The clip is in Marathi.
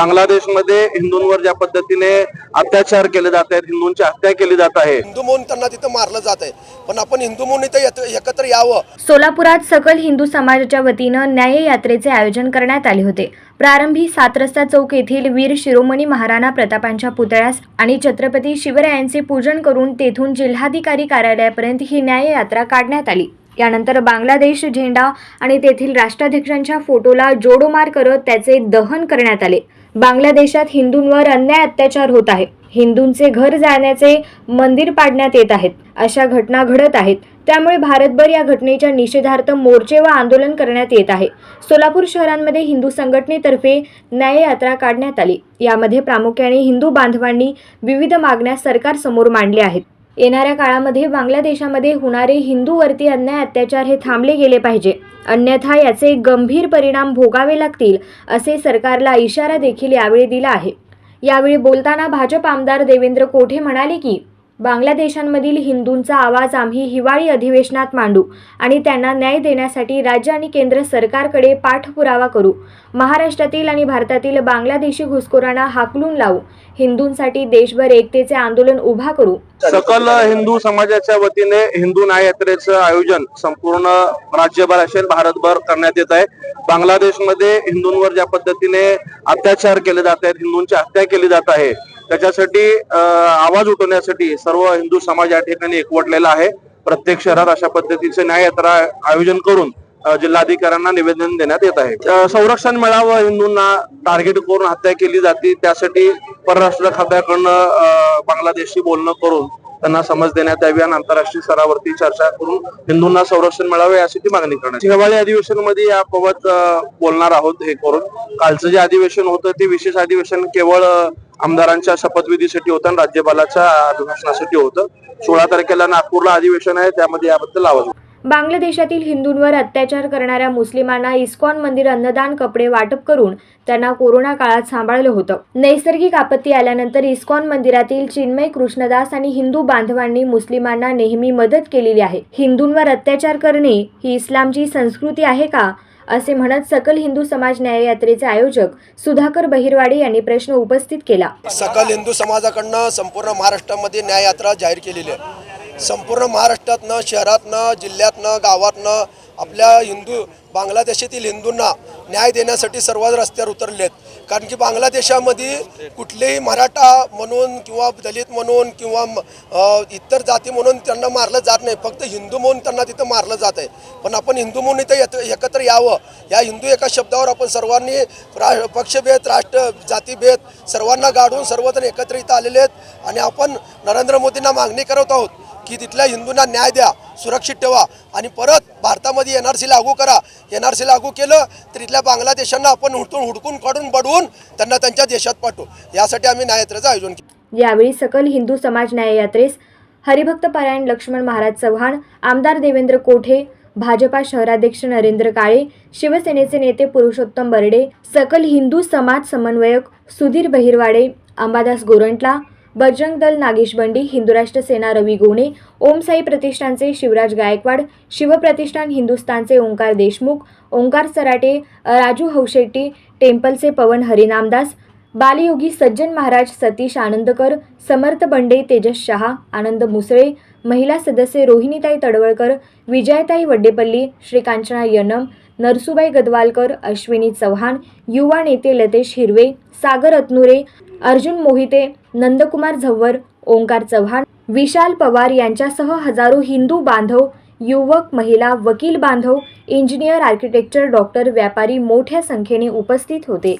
बांगलादेशमध्ये हिंदूंवर ज्या पद्धतीने अत्याचार केले जात आहेत हिंदूंची हत्या केली जात आहे. हिंदू म्हणून त्यांना तिथं मारलं जात आहे. पण आपण हिंदू म्हणून इथं एकत्र यावं. सोलापुरात सकल हिंदू समाजाच्या वतीनं न्याययात्रेचे आयोजन करण्यात आले होते. प्रारंभी सात रस्ता चौक येथील वीर शिरोमणी महाराणा प्रतापांच्या पुतळ्यास आणि छत्रपती शिवरायांचे पूजन करून तेथून जिल्हाधिकारी कार्यालयापर्यंत ही न्याययात्रा काढण्यात आली. यानंतर बांगलादेश झेंडा आणि तेथील राष्ट्राध्यक्षांच्या फोटोला जोडोमार करत त्याचे दहन करण्यात आले. बांगलादेशात हिंदूंवर अन्याय अत्याचार होत आहे. हिंदूंचे घर जाण्याचे मंदिर पाडण्यात येत आहेत. अशा घटना घडत आहेत. त्यामुळे भारतभर या घटनेच्या निषेधार्थ मोर्चे व आंदोलन करण्यात येत आहे. सोलापूर शहरांमध्ये हिंदू संघटनेतर्फे न्याययात्रा काढण्यात आली. यामध्ये प्रामुख्याने हिंदू बांधवांनी विविध मागण्या सरकारसमोर मांडल्या आहेत. येणाऱ्या काळामध्ये बांगलादेशामध्ये होणारे हिंदूवरती अन्याय अत्याचार हे थांबले गेले पाहिजे. अन्यथा याचे गंभीर परिणाम भोगावे लागतील असे सरकारला इशारा देखील यावेळी दिला आहे. यावेळी बोलताना भाजप आमदार देवेंद्र कोठे म्हणाले की बांगलादेशांमधील हिंदूंचा आवाज आम्ही हिवाळी अधिवेशनात मांडू आणि त्यांना न्याय देण्यासाठी राज्य आणि केंद्र सरकारकडे पाठपुरावा करू. महाराष्ट्रातील आणि भारतातील बांगलादेशी घुसखोरांना हाकलून लावू. हिंदूंसाठी देशभर एकतेचे आंदोलन उभा करू. सकल हिंदू समाजाच्या वतीने हिंदू न्याय यात्रेचं आयोजन संपूर्ण राज्यभर असेल भारतभर करण्यात येत आहे. बांगलादेशमध्ये हिंदूंवर ज्या पद्धतीने अत्याचार केले जात आहेत हिंदूंची हत्या केली जात आहे त्याच्यासाठी आवाज उठवण्यासाठी सर्व हिंदू समाज या ठिकाणी एकवटलेला आहे. प्रत्येक शहरात अशा पद्धतीचे न्याय यात्रा आयोजन करून जिल्हाधिकाऱ्यांना निवेदन देण्यात येत आहे. संरक्षण मिळावं हिंदूंना टार्गेट करून हत्या केली जाते. त्यासाठी परराष्ट्र खात्याकडनं बांगलादेशशी बोलणं करून त्यांना समज देण्यात यावी आणि आंतरराष्ट्रीय स्तरावरती चर्चा करून हिंदूंना संरक्षण मिळावे यासाठी मागणी करण्यात हिवाळी अधिवेशनमध्ये याबाबत बोलणार आहोत हे करून. कालचं जे अधिवेशन होतं ते विशेष अधिवेशन केवळ आमदारांच्या शपथविधीसाठी होतं आणि राज्यपालाच्या अभिभाषणासाठी होतं. सोळा तारखेला नागपूरला अधिवेशन आहे त्यामध्ये याबद्दल आवाज उठवला. बांगलादेशातील हिंदूंवर अत्याचार करणाऱ्या मुस्लिमांना इस्कॉन मंदिर अन्नदान कपडे वाटप करून त्यांना कोरोना काळात सांभाळलं होतं. नैसर्गिक आपत्ती आल्यानंतर इस्कॉन मंदिरातील चिन्मय कृष्णदास आणि हिंदू बांधवांनी मुस्लिमांना नेहमी मदत केलेली आहे. हिंदूंवर अत्याचार करणे ही इस्लामची संस्कृती आहे का? असे म्हणत सकल हिंदू समाज न्याय यात्रेचे आयोजक सुधाकर बहिरवाडे यांनी प्रश्न उपस्थित केला. सकल हिंदू समाजाकडनं संपूर्ण महाराष्ट्रामध्ये न्याययात्रा जाहीर केलेली आहे. संपूर्ण महाराष्ट्रातनं शहरातनं जिल्ह्यातनं गावातनं आपल्या हिंदू बांगलादेशातील हिंदूंना न्याय देण्यासाठी सर्वच रस्त्यावर उतरले आहेत कारण की बांगलादेशामध्ये कुठलेही मराठा म्हणून किंवा दलित म्हणून किंवा इतर जाती म्हणून त्यांना मारलं जात नाही. फक्त हिंदू म्हणून त्यांना तिथं मारलं जात आहे. पण आपण हिंदू म्हणून इथं येत एकत्र यावं. या हिंदू एका शब्दावर आपण सर्वांनी रा पक्षभेद राष्ट्र जातीभेद सर्वांना गाडून सर्वजण एकत्र इथं आलेले आहेत. आणि आपण नरेंद्र मोदींना मागणी करत आहोत. की तिथल्या हिंदूंना न्याय द्या सुरक्षित ठेवा आणि परत भारतामध्ये एन आर सी लागू करा. एन आर सी लागू केलं तर इथल्या बांगलादेशांना आपण हुडकून हुडकून काढून बडवून त्यांना त्यांच्या देशात पाठवू. यासाठी आम्ही न्याययात्रेचं आयोजन केलं. यावेळी सकल हिंदू समाज न्याययात्रेस हरिभक्त पारायण लक्ष्मण महाराज चव्हाण आमदार देवेंद्र कोठे भाजपा शहराध्यक्ष नरेंद्र काळे शिवसेनेचे नेते पुरुषोत्तम बर्डे सकल हिंदू समाज समन्वयक सुधीर बहिरवाडे अंबादास गोरंटला बजरंग दल नागेश बंडी हिंदुराष्ट्र सेना रवी गोणे ओमसाई प्रतिष्ठानचे शिवराज गायकवाड शिवप्रतिष्ठान हिंदुस्थानचे ओंकार देशमुख ओंकार सराटे राजू हौशेट्टी टेम्पलचे पवन हरिनामदास बालयोगी सज्जन महाराज सतीश आनंदकर समर्थ बंडे तेजस शहा आनंद मुसळे महिला सदस्य रोहिणीताई तडवळकर विजयताई वड्डेपल्ली श्रीकांचना यनम नरसुबाई गदवालकर अश्विनी चव्हाण युवा नेते लतेश हिरवे सागर अतनुरे अर्जुन मोहिते नंदकुमार झव्वर ओंकार चव्हाण विशाल पवार यांच्यासह हजारो हिंदू बांधव युवक महिला वकील बांधव इंजिनियर आर्किटेक्चर डॉक्टर व्यापारी मोठ्या संख्येने उपस्थित होते.